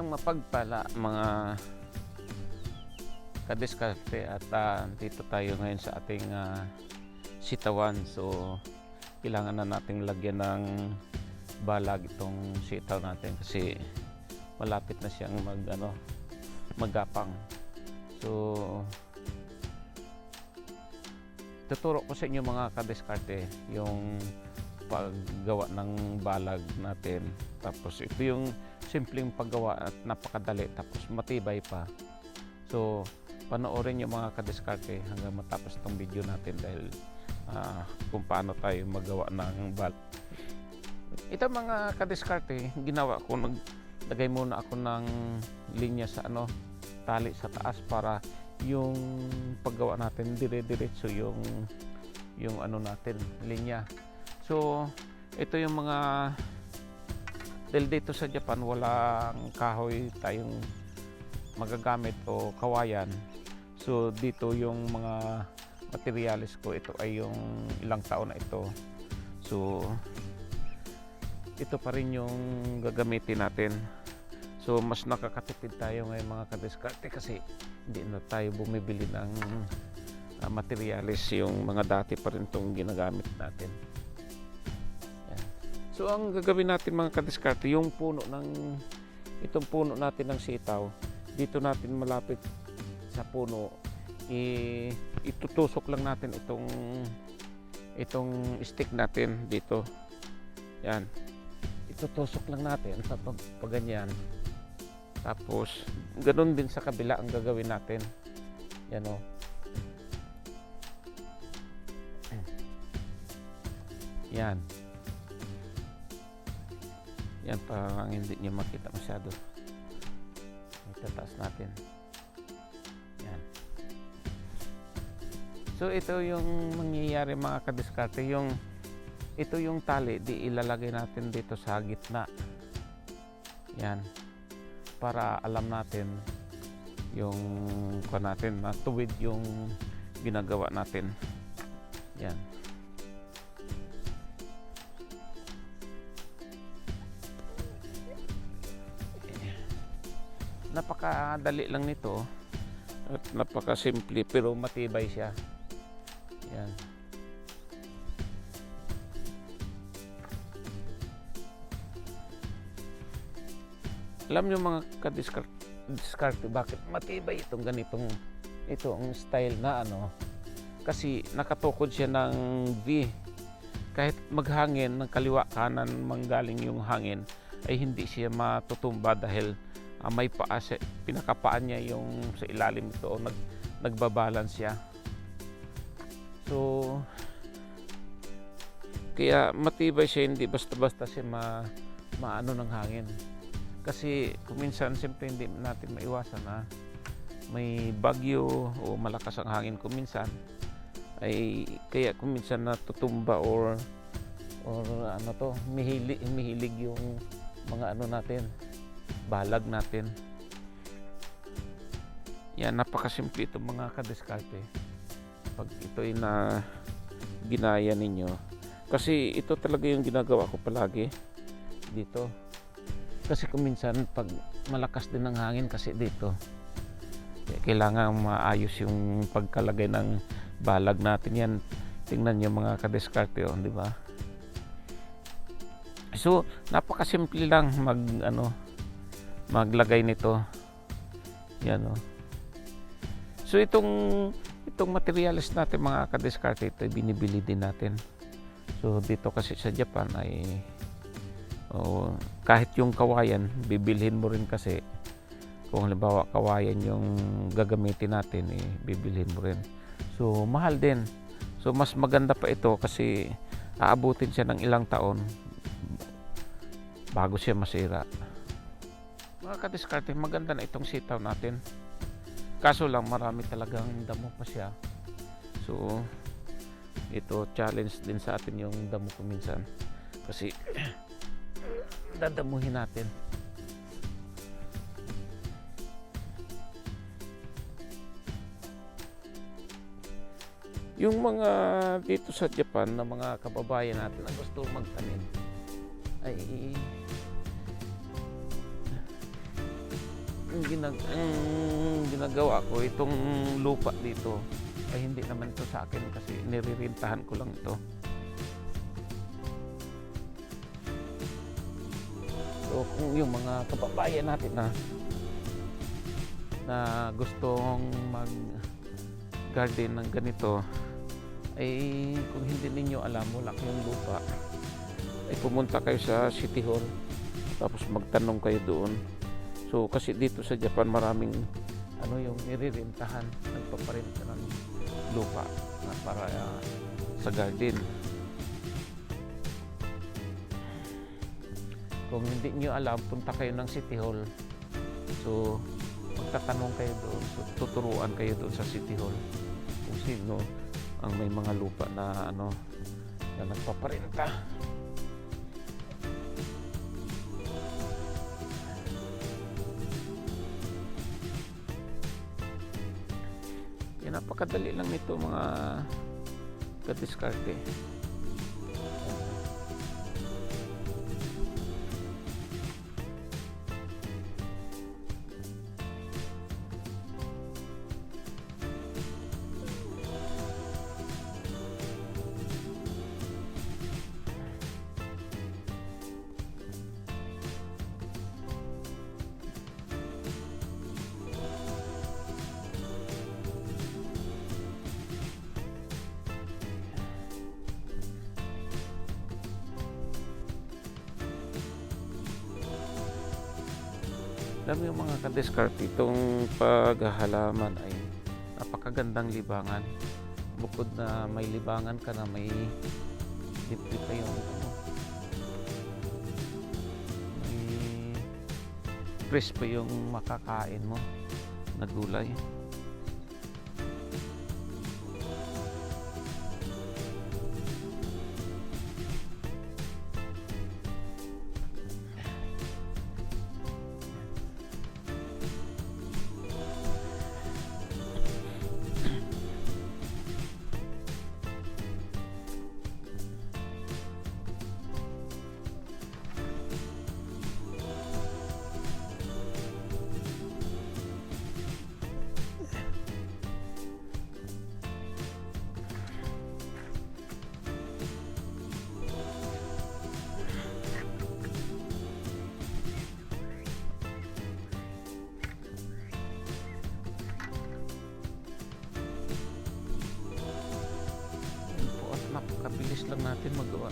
Isang mapagpala mga kadiskarte at ah, dito tayo ngayon sa ating ah, sitawan. So, kailangan na nating lagyan ng balag itong sitaw natin kasi malapit na siyang mag ano magapang. So, tuturo ko sa inyo mga kadiskarte yung paggawa ng balag natin. Tapos ito yung simpleng paggawa at napakadali tapos matibay pa. So, panoorin yung mga kadiskarte hanggang matapos tong video natin dahil ah, kung paano tayo magawa ng bal. Ito mga kadiskarte, ginawa ko, naglagay muna ako ng linya sa ano, tali sa taas para yung paggawa natin dire-diretso yung yung ano natin, linya. So, ito yung mga dahil dito sa Japan walang kahoy tayong magagamit o kawayan. So, dito yung mga materialis ko, ito ay yung ilang taon na ito. So, ito pa rin yung gagamitin natin. So, mas nakakatipid tayo ngayon mga kadiskarte kasi hindi na tayo bumibili ng uh, materialis yung mga dati pa rin itong ginagamit natin. So, ang gagawin natin mga kadiskarte, yung puno ng itong puno natin ng sitaw, dito natin malapit sa puno, i, itutusok lang natin itong itong stick natin dito. Yan. Itutusok lang natin sa pag, pag ganyan. Tapos, ganun din sa kabila ang gagawin natin. Yan o. Yan. Yan parang hindi niyo makita masyado. Itataas natin. Yan. So ito yung mangyayari mga kadiskarte. Yung ito yung tali, di ilalagay natin dito sa gitna. Yan. Para alam natin yung kuha natin na tuwid yung ginagawa natin. Yan. Napakadali lang nito. At napakasimple pero matibay siya. Yan. Alam nyo mga kadiskarte bakit matibay itong ganitong ito ang style na ano? Kasi nakatukod siya ng V. Kahit maghangin ng kaliwa kanan manggaling yung hangin ay hindi siya matutumba dahil uh, may paa siya, pinakapaan niya yung sa ilalim ito nag, nagbabalance siya. So kaya matibay siya hindi basta-basta siya ma, maano ng hangin. Kasi kuminsan siyempre hindi natin maiwasan na may bagyo o malakas ang hangin kuminsan ay kaya kuminsan natutumba or or ano to mihilig, mihilig yung mga ano natin balag natin. Yan, napakasimple itong mga kadiskarte. Pag ito na ginaya ninyo. Kasi ito talaga yung ginagawa ko palagi dito. Kasi kuminsan pag malakas din ng hangin kasi dito. Kailangan maayos yung pagkalagay ng balag natin yan. Tingnan nyo mga kadiskarte, oh, di ba? So, napakasimple lang mag ano maglagay nito. Yan oh. So itong itong materials natin mga kadiskarte ito binibili din natin. So dito kasi sa Japan ay oh, kahit yung kawayan bibilhin mo rin kasi kung halimbawa kawayan yung gagamitin natin eh bibilhin mo rin. So mahal din. So mas maganda pa ito kasi aabutin siya ng ilang taon bago siya masira. Mga kadiskarte maganda na itong sitaw natin. Kaso lang marami talagang damo pa siya. So ito challenge din sa atin yung damo ko kasi dadamuhin natin. Yung mga dito sa Japan na mga kababayan natin na gusto magtanim ay ginag ang ginagawa ko itong lupa dito ay hindi naman to sa akin kasi niririntahan ko lang ito. So kung yung mga kababayan natin na na gustong mag garden ng ganito ay kung hindi ninyo alam wala kayong lupa ay pumunta kayo sa City Hall tapos magtanong kayo doon so kasi dito sa Japan maraming ano yung niririntahan nagpaparinta ng lupa na para ah, sa garden. Kung hindi nyo alam punta kayo ng City Hall. So magtatanong kayo doon so tuturuan kayo doon sa City Hall kung sino ang may mga lupa na ano na nagpaparinta yan napakadali lang nito mga kadiskarte kadiskarte, itong paghahalaman ay napakagandang libangan. Bukod na may libangan ka na may libre pa yung ano, may fresh pa yung makakain mo na gulay. Lang natin magawa.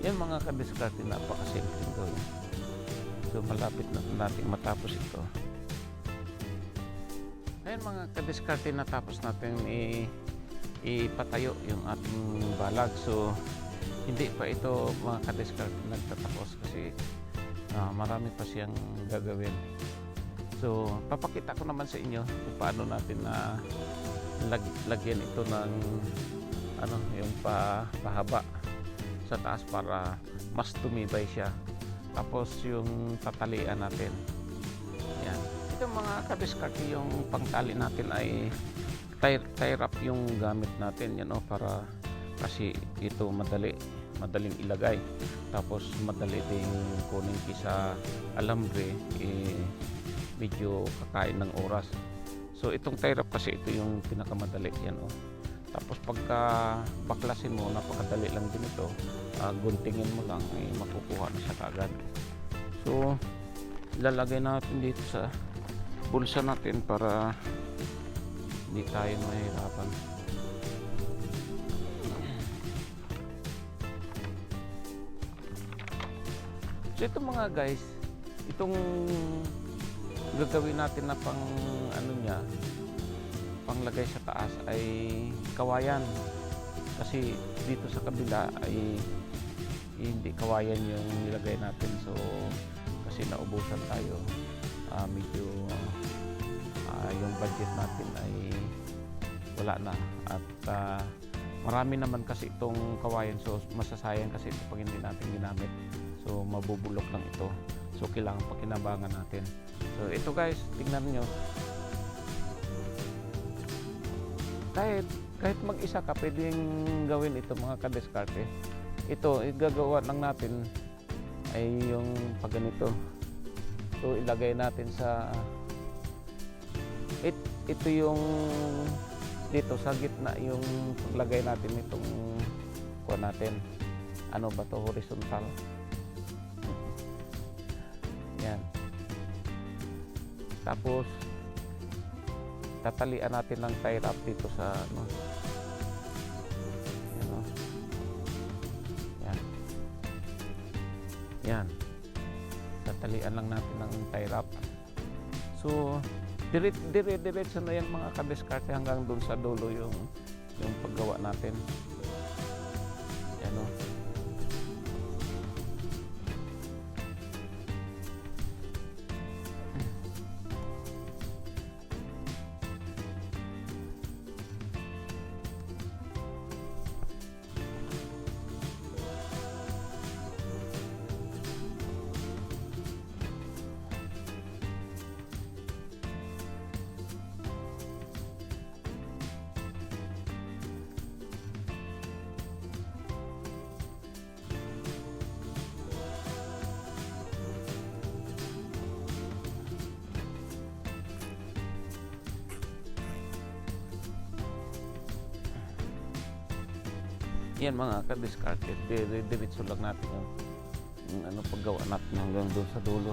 Yan mga kadiskarte, napakasimpleng gawin. So malapit na natin matapos ito. Ayan mga kadiskarte, natapos natin i ipatayo yung ating balag. So hindi pa ito mga kadiskarte nagtatapos kasi ah, marami pa siyang gagawin. So papakita ko naman sa inyo kung paano natin na lag, lagyan ito ng ano yung pa, pahaba sa taas para mas tumibay siya. Tapos yung tatalian natin. Yan. Ito mga kadiskarte yung pangtali natin ay tie, tie wrap yung gamit natin yan oh, para kasi ito madali madaling ilagay tapos madali ding kunin kisa alambre eh, medyo kakain ng oras. So itong tie wrap kasi ito yung pinakamadali yan oh. Tapos pagka baklasin mo, napakadali lang din ito. Ah, guntingin mo lang, ay makukuha na siya kaagad. So ilalagay natin dito sa bulsa natin para hindi tayo mahirapan. So ito mga guys, itong gagawin natin na pang ano niya, panglagay sa taas ay kawayan. Kasi dito sa kabila ay hindi kawayan yung nilagay natin. So kasi naubusan tayo. Ah, medyo ah, yung budget natin ay wala na at ah, marami naman kasi itong kawayan so masasayang kasi ito pag hindi natin ginamit so mabubulok lang ito so kailangan pakinabangan natin so ito guys tingnan nyo kahit kahit mag-isa ka pwedeng gawin ito mga kadeskarte ito igagawa lang natin ay yung pag ganito so ilagay natin sa it, ito yung dito sa gitna yung paglagay natin itong kuha natin. Ano ba to? Horizontal? Yan. Tapos tatalian natin ng tie wrap dito sa ano. Yan o yan yan tatalian lang natin ng tie wrap so dire dire diretso na yan mga kadiskarte hanggang doon sa dulo yung yung paggawa natin yan mga kadiskarte dire diretso lang natin yung ano paggawa natin hanggang doon sa dulo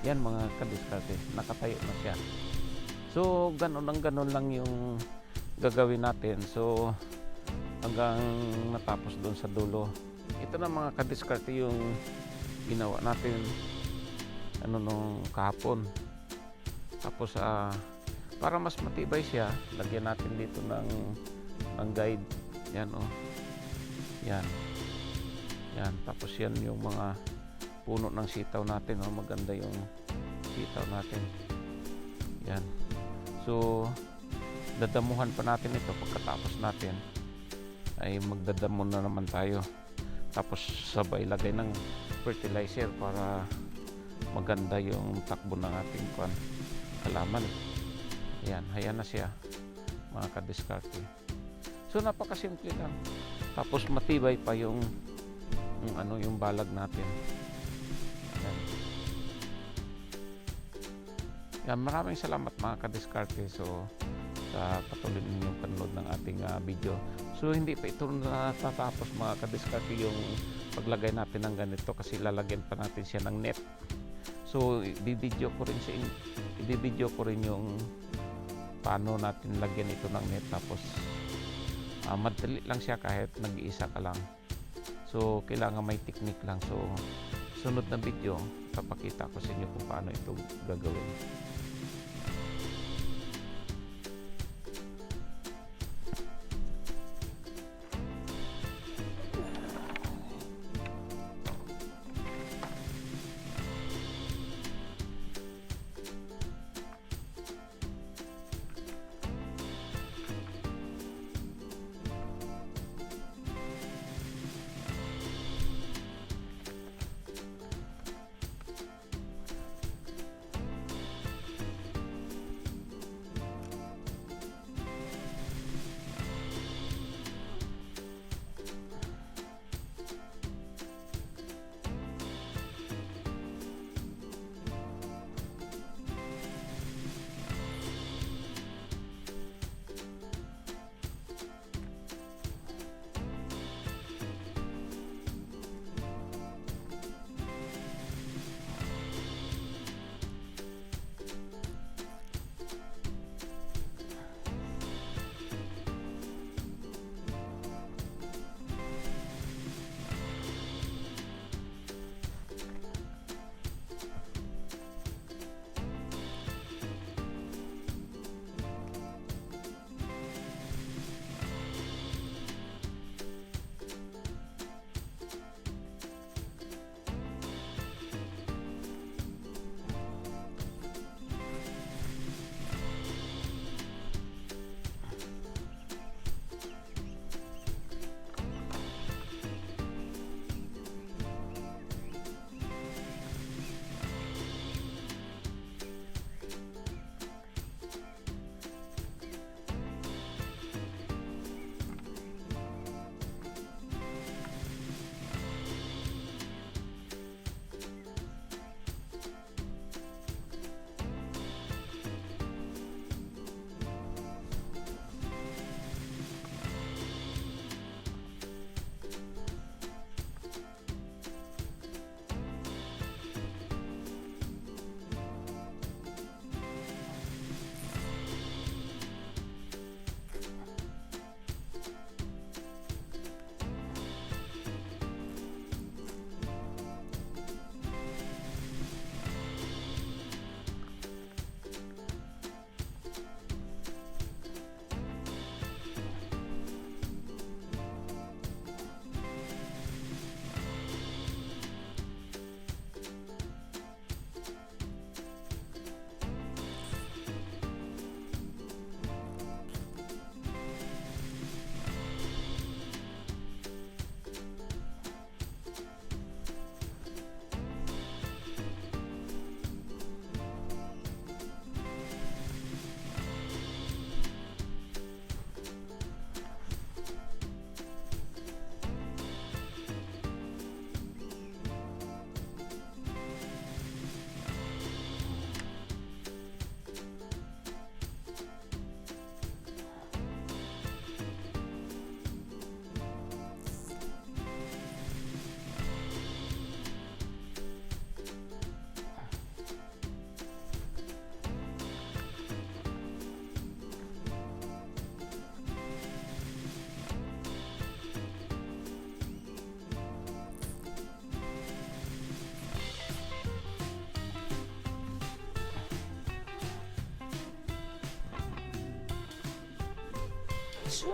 yan mga kadiskarte nakatayo na siya. So ganun lang ganun lang yung gagawin natin. So hanggang natapos doon sa dulo. Ito na mga kadiskarte yung ginawa natin ano nung kahapon. Tapos ah, para mas matibay siya lagyan natin dito ng ng guide. Yan oh. Yan. Yan tapos yan yung mga puno ng sitaw natin oh, maganda yung sitaw natin. Yan. So dadamuhan pa natin ito pagkatapos natin. Ay magdadamo na naman tayo. Tapos sabay lagay ng fertilizer para maganda yung takbo ng ating kwan halaman yan haya na siya mga kadiskarte. So napakasimple lang. Tapos matibay pa yung, yung ano yung balag natin Yan, maraming salamat mga kadiskarte. So, sa patuloy ninyong panonood ng ating ah, video. So, hindi pa ito natatapos mga kadiskarte yung paglagay natin ng ganito kasi lalagyan pa natin siya ng net. So, i-video ko rin sa i-video ko rin yung paano natin lagyan ito ng net tapos ah, madali lang siya kahit nag-iisa ka lang. So, kailangan may technique lang. So, sunod na video, papakita ko sa inyo kung paano ito gagawin. So,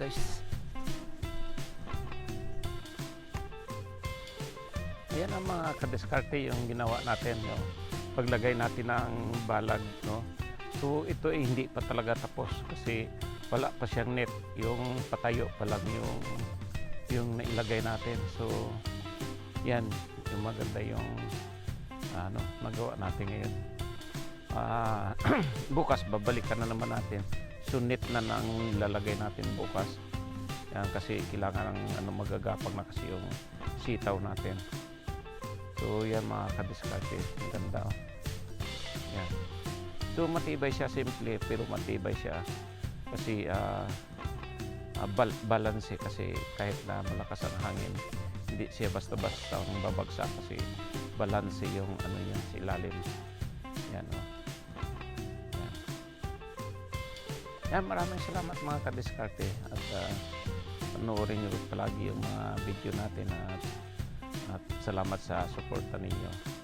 guys. Ayan ang mga kadiskarte yung ginawa natin. No? Paglagay natin ng balag. No? So ito ay hindi pa talaga tapos kasi wala pa siyang net. Yung patayo pa lang yung, yung nailagay natin. So yan, yung maganda yung ano, nagawa natin ngayon. Ah, bukas babalikan na naman natin sunit na nang lalagay natin bukas. Yan kasi kailangan ng ano magagapang na kasi yung sitaw natin. So yan mga kadiskarte, ang ganda. Oh. Yan. So matibay siya simple pero matibay siya kasi ah ah, bal- balance eh, kasi kahit na malakas ang hangin hindi siya basta-basta ang babagsak kasi balance yung ano niya sa ilalim. Yan oh. Yan, maraming salamat mga kadiskarte at uh, panoorin nyo palagi yung mga video natin at, at salamat sa suporta ninyo.